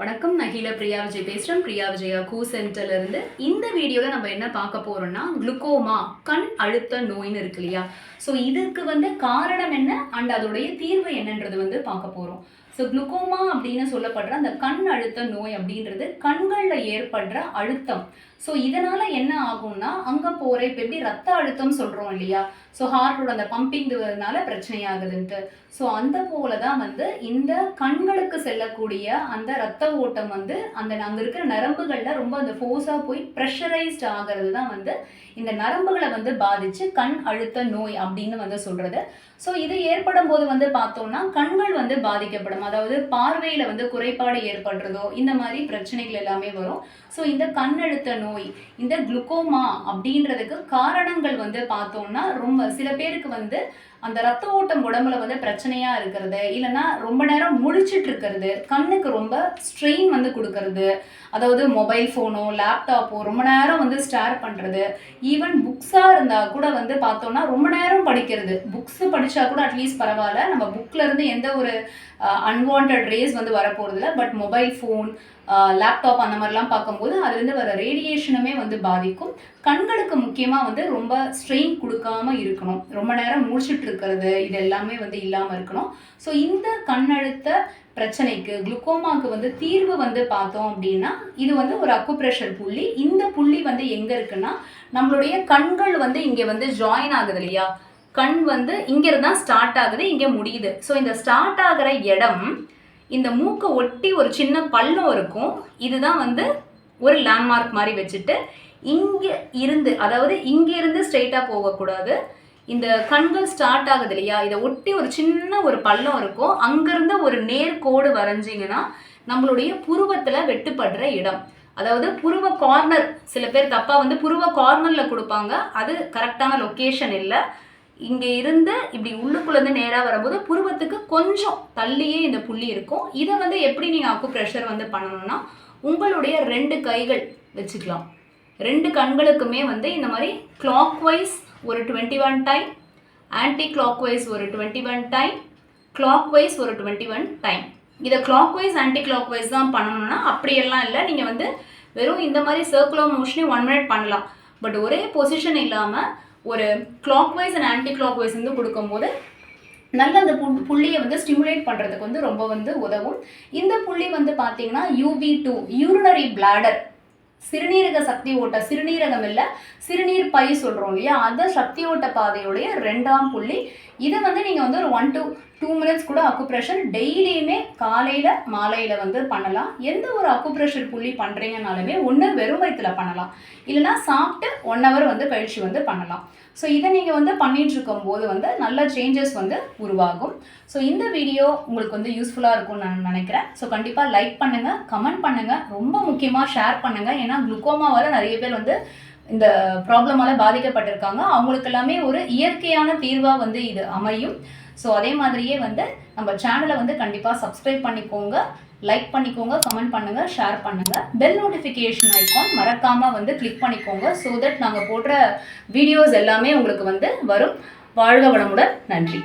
வணக்கம் நகில பிரியா விஜய் பேசுகிறேன் பிரியா விஜயா கூ சென்டர்லேருந்து இந்த வீடியோவில் நம்ம என்ன பார்க்க போகிறோம்னா குளுக்கோமா கண் அழுத்த நோய்னு இருக்கு இல்லையா? ஸோ இதுக்கு வந்து காரணம் என்ன? அண்ட் அதோடைய தீர்வு என்னன்றது வந்து பார்க்க போகிறோம் ஸோ குளுக்கோமா அப்படின்னு சொல்லப்படுற அந்த கண் அழுத்த நோய் அப்படின்றது கண்களில் ஏற்படுற அழுத்தம். ஸோ இதனால் என்ன ஆகும்னா அங்கே போகிற இப்போ எப்படி ரத்த அழுத்தம் சொல்கிறோம் இல்லையா? ஸோ ஹார்ட்டோட அந்த பம்பிங்னால பிரச்சனையாகுதுன்ட்டு. ஸோ அந்த போல தான் வந்து இந்த கண்களுக்கு செல்லக்கூடிய அந்த ரத்த ஓட்டம் வந்து அந்த அங்கே இருக்கிற நரம்புகளில் ரொம்ப அந்த ஃபோர்ஸாக போய் ப்ரெஷரைஸ்ட் ஆகிறது தான் வந்து இந்த நரம்புகளை வந்து பாதித்து கண் அழுத்த நோய் அப்படின்னு வந்து சொல்கிறது ஸோ இது ஏற்படும் போது வந்து பார்த்தோம்னா கண்கள் வந்து பாதிக்கப்படும். அதாவது பார்வையில் வந்து குறைபாடு ஏற்படுறதோ இந்த மாதிரி பிரச்சனைகள் எல்லாமே வரும். ஸோ இந்த கண் அழுத்த நோய் இந்த குளுக்கோமா அப்படின்றதுக்கு காரணங்கள் வந்து பார்த்தோம்னா ரொம்ப சில பேருக்கு வந்து அந்த ரத்த ஓட்டம் உடம்புல வந்து பிரச்சனையாக இருக்கிறது இல்லைன்னா ரொம்ப நேரம் முழிச்சிட்டு இருக்கிறது கண்ணுக்கு ரொம்ப ஸ்ட்ரெயின் வந்து கொடுக்கறது அதாவது மொபைல் ஃபோனோ லேப்டாப்போ ரொம்ப நேரம் வந்து ஸ்டேர் பண்ணுறது ஈவன் புக்ஸாக இருந்தால் கூட வந்து பார்த்தோம்னா ரொம்ப நேரம் படிக்கிறது. புக்ஸ் படித்தா கூட அட்லீஸ்ட் பரவாயில்ல நம்ம புக்கிலேருந்து எந்த ஒரு அன்வான்ட் ரேஸ் வந்து வரப்போகிறதில்ல பட் மொபைல் ஃபோன் லேப்டாப் அந்த மாதிரிலாம் பார்க்கும்போது அதுலேருந்து வர ரேடியேஷனுமே வந்து பாதிக்கும். கண்களுக்கு முக்கியமாக வந்து ரொம்ப ஸ்ட்ரெயின் கொடுக்காம இருக்கணும். ரொம்ப நேரம் முடிச்சுட்டு இருக்கிறது இது எல்லாமே வந்து இல்லாமல் இருக்கணும். ஸோ இந்த கண்ணழுத்த பிரச்சனைக்கு குளுக்கோமாக்கு வந்து தீர்வு வந்து பார்த்தோம் அப்படின்னா இது வந்து ஒரு அக்குப்ரெஷர் புள்ளி. இந்த புள்ளி வந்து எங்கே இருக்குன்னா நம்மளுடைய கண்கள் வந்து இங்கே வந்து ஜாயின் ஆகுது இல்லையா? கண் வந்து இங்கிருந்து தான் ஸ்டார்ட் ஆகுது இங்கே முடியுது. ஸோ இந்த ஸ்டார்ட் ஆகிற இடம் இந்த மூக்கை ஒட்டி ஒரு சின்ன பள்ளம் இருக்கும். இதுதான் வந்து ஒரு லேண்ட்மார்க் மாதிரி வச்சுட்டு இங்கே இருந்து அதாவது இங்கே இருந்து ஸ்ட்ரெயிட்டாக போகக்கூடாது. இந்த கண்கள் ஸ்டார்ட் ஆகுது இல்லையா? இதை ஒட்டி ஒரு சின்ன ஒரு பள்ளம் இருக்கும். அங்கேருந்து ஒரு நேர்கோடு வரைஞ்சிங்கன்னா நம்மளுடைய புருவத்தில் வெட்டுப்படுற இடம். அதாவது புருவ கார்னர் சில பேர் தப்பாக வந்து புருவ கார்னரில் கொடுப்பாங்க. அது கரெக்டான லொக்கேஷன் இல்லை. இங்கே இருந்து இப்படி உள்ளுக்குள்ளேருந்து நேராக வரும்போது புருவத்துக்கு கொஞ்சம் தள்ளியே இந்த புள்ளி இருக்கும். இதை வந்து எப்படி நீங்கள் அக்கு ப்ரெஷர் வந்து பண்ணணும்னா உங்களுடைய ரெண்டு கைகள் வச்சுக்கலாம். ரெண்டு கண்களுக்குமே வந்து இந்த மாதிரி கிளாக் வைஸ் ஒரு twenty one time anti clock wise ஒரு twenty one time clock wise ஒரு டுவெண்ட்டி ஒன் டைம் இதை clockwise anticlockwise தான் பண்ணணும்னா அப்படியெல்லாம் இல்லை. நீங்கள் வந்து வெறும் இந்த மாதிரி சர்க்குலர் மோஷனே ஒன் மினிட் பண்ணலாம். பட் ஒரே பொசிஷன் இல்லாமல் ஒரு clockwise and anticlockwise வந்து கொடுக்கும்போது நல்ல அந்த பு புள்ளியை வந்து ஸ்டிமுலேட் பண்ணுறதுக்கு வந்து ரொம்ப வந்து உதவும். இந்த புள்ளி வந்து பார்த்தீங்கன்னா யூபி டூ யூரினரி பிளாடர் சிறுநீரக சக்தி ஓட்ட சிறுநீரகம் இல்லை சிறுநீர் பை சொல்கிறோம் இல்லையா? அந்த சக்தி ஓட்ட பாதையுடைய ரெண்டாம் புள்ளி. இதை வந்து நீங்கள் வந்து ஒரு ஒன் டு டூ மினிட்ஸ் கூட அக்குப்ரெஷர் டெய்லியுமே காலையில் மாலையில் வந்து பண்ணலாம். எந்த ஒரு அக்குப்ரெஷர் புள்ளி பண்ணுறீங்கனாலுமே ஒன்று வெறும் வயிற்றுல பண்ணலாம். இல்லைனா சாப்பிட்டு ஒன் ஹவர் வந்து கழிச்சு வந்து பண்ணலாம். ஸோ இதை நீங்கள் வந்து பண்ணிகிட்ருக்கும் போது வந்து நல்ல சேஞ்சஸ் வந்து உருவாகும். ஸோ இந்த வீடியோ உங்களுக்கு வந்து யூஸ்ஃபுல்லாக இருக்கும்னு நான் நினைக்கிறேன். ஸோ கண்டிப்பாக லைக் பண்ணுங்கள் கமெண்ட் பண்ணுங்கள் ரொம்ப முக்கியமாக ஷேர் பண்ணுங்கள் ஏன்னா குளுக்கோமாவால் நிறைய பேர் வந்து இந்த ப்ராப்ளமால் பாதிக்கப்பட்டிருக்காங்க. அவங்களுக்கு எல்லாமே ஒரு இயற்கையான தீர்வாக வந்து இது அமையும். ஸோ அதே மாதிரியே வந்து நம்ம சேனலை வந்து கண்டிப்பாக சப்ஸ்கிரைப் பண்ணிக்கோங்க லைக் பண்ணிக்கோங்க கமெண்ட் பண்ணுங்கள் ஷேர் பண்ணுங்கள் பெல் நோட்டிஃபிகேஷன் ஐக்கான் மறக்காமல் வந்து கிளிக் பண்ணிக்கோங்க ஸோ தட் நாங்கள் போடுற வீடியோஸ் எல்லாமே உங்களுக்கு வந்து வரும். வாழ்க வளமுடன். நன்றி.